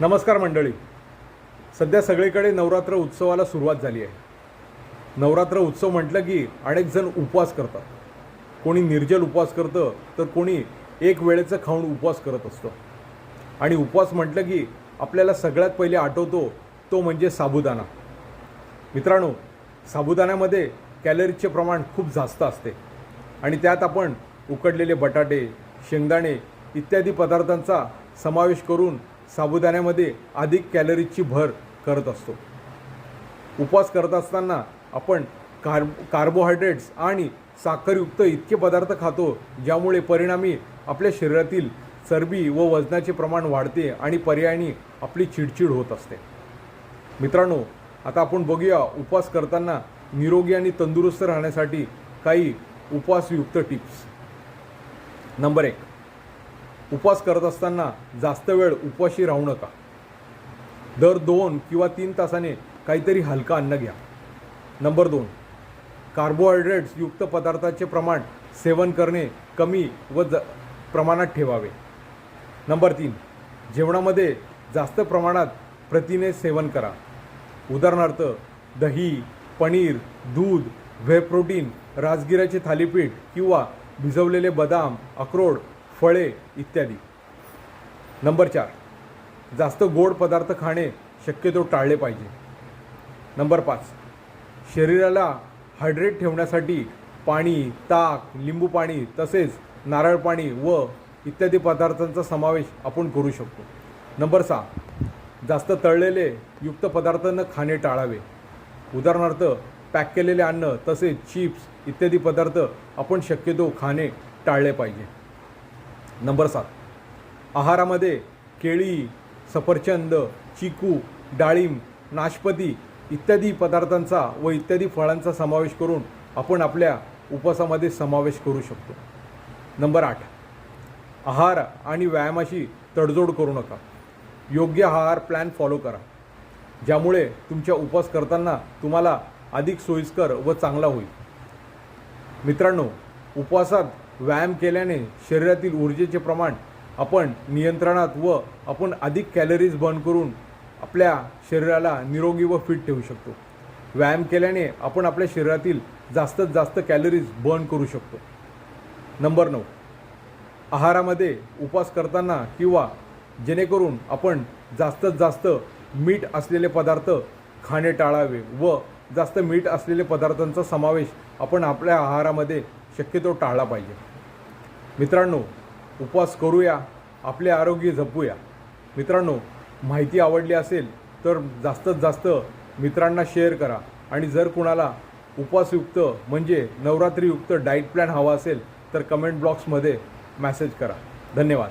नमस्कार मंडळी. सध्या सगळीकडे नवरात्र उत्सवाला सुरुवात झाली आहे. नवरात्र उत्सव म्हटलं की अनेक जण उपवास करतात. कोणी निर्जल उपवास करतं तर कोणी एक वेळेचं खाऊन उपवास करत असतं. आणि उपवास म्हटलं की आपल्याला सगळ्यात पहिले आठवतो तो म्हणजे साबुदाणा. मित्रांनो साबुदाण्यामध्ये कॅलरीजचे प्रमाण खूप जास्त असते. आणि त्यात आपण उकडलेले बटाटे शेंगदाणे इत्यादी पदार्थांचा समावेश करून साबुदाण्यामध्ये अधिक कॅलरीजची भर करत असतो. उपवास करत असताना आपण कार्ब कार्बोहायड्रेट्स आणि साखरयुक्त इतके पदार्थ खातो ज्यामुळे परिणामी आपल्या शरीरातील चरबी व वजनाचे प्रमाण वाढते आणि पर्यायाने आपली चिडचिड होत असते. मित्रांनो आता आपण बघूया उपवास करताना निरोगी आणि तंदुरुस्त राहण्यासाठी काही उपवासयुक्त टिप्स. नंबर एक उपवास करत असताना जास्त वेळ उपवाशी राहू नका. दर दोन किंवा तीन तासाने काहीतरी हलका अन्न घ्या. नंबर दोन कार्बोहायड्रेट्स युक्त पदार्थाचे प्रमाण सेवन करणे कमी व ज प्रमाणात ठेवावे. नंबर तीन जेवणामध्ये जास्त प्रमाणात प्रथिने सेवन करा. उदाहरणार्थ दही पनीर दूध व्हे प्रोटीन राजगिराचे थालीपीठ किंवा भिजवलेले बदाम अक्रोड फळे इत्यादी. नंबर चार जास्त गोड पदार्थ खाणे शक्यतो टाळले पाहिजे. नंबर पाच शरीराला हायड्रेट ठेवण्यासाठी पाणी ताक लिंबू पाणी तसेच नारळ पाणी व इत्यादी पदार्थांचा समावेश आपण करू शकतो. नंबर सहा जास्त तळलेले युक्त पदार्थ न खाणे टाळावे. उदाहरणार्थ पॅक केलेले अन्न तसेच चिप्स इत्यादी पदार्थ आपण शक्यतो खाणे टाळले पाहिजे. नंबर सात. आहारामध्ये केळी सफरचंद चिकू डाळिंब नाशपती इत्यादी पदार्थांचा व इत्यादी फळांचा समावेश करून आपण आपल्या उपवासामध्ये समावेश करू शकतो. नंबर आठ. आहार आणि व्यायामाशी तडजोड करू नका. योग्य आहार प्लॅन फॉलो करा. ज्यामुळे तुमच्या उपवास करताना तुम्हाला अधिक सोयीस्कर व चांगला होईल. मित्रांनो उपवासात व्यायाम केल्याने शरीरातील ऊर्जेचे प्रमाण आपण नियंत्रणात व आपण अधिक कॅलरीज बर्न करून आपल्या शरीराला निरोगी व फिट ठेवू शकतो. व्यायाम केल्याने आपण आपल्या शरीरातील जास्तीत जास्त कॅलरीज बर्न करू शकतो. नंबर नऊ. आहारामध्ये उपवास करताना किंवा जेणेकरून आपण जास्तीत जास्त मीठ असलेले पदार्थ खाणे टाळावे व जास्त मीठ असलेले पदार्थांचा समावेश आपण आपल्या आहारामध्ये शक्यतो टाळला पाहिजे. मित्रांनो उपवास करूया आपले आरोग्य जपूया. मित्रांनो माहिती आवडली असेल तर जास्तीत जास्त मित्रांना शेअर करा. आणि जर कुणाला उपवासयुक्त म्हणजे नवरात्रीयुक्त डाईट प्लॅन हवा असेल तर कमेंट बॉक्समध्ये मॅसेज करा. धन्यवाद.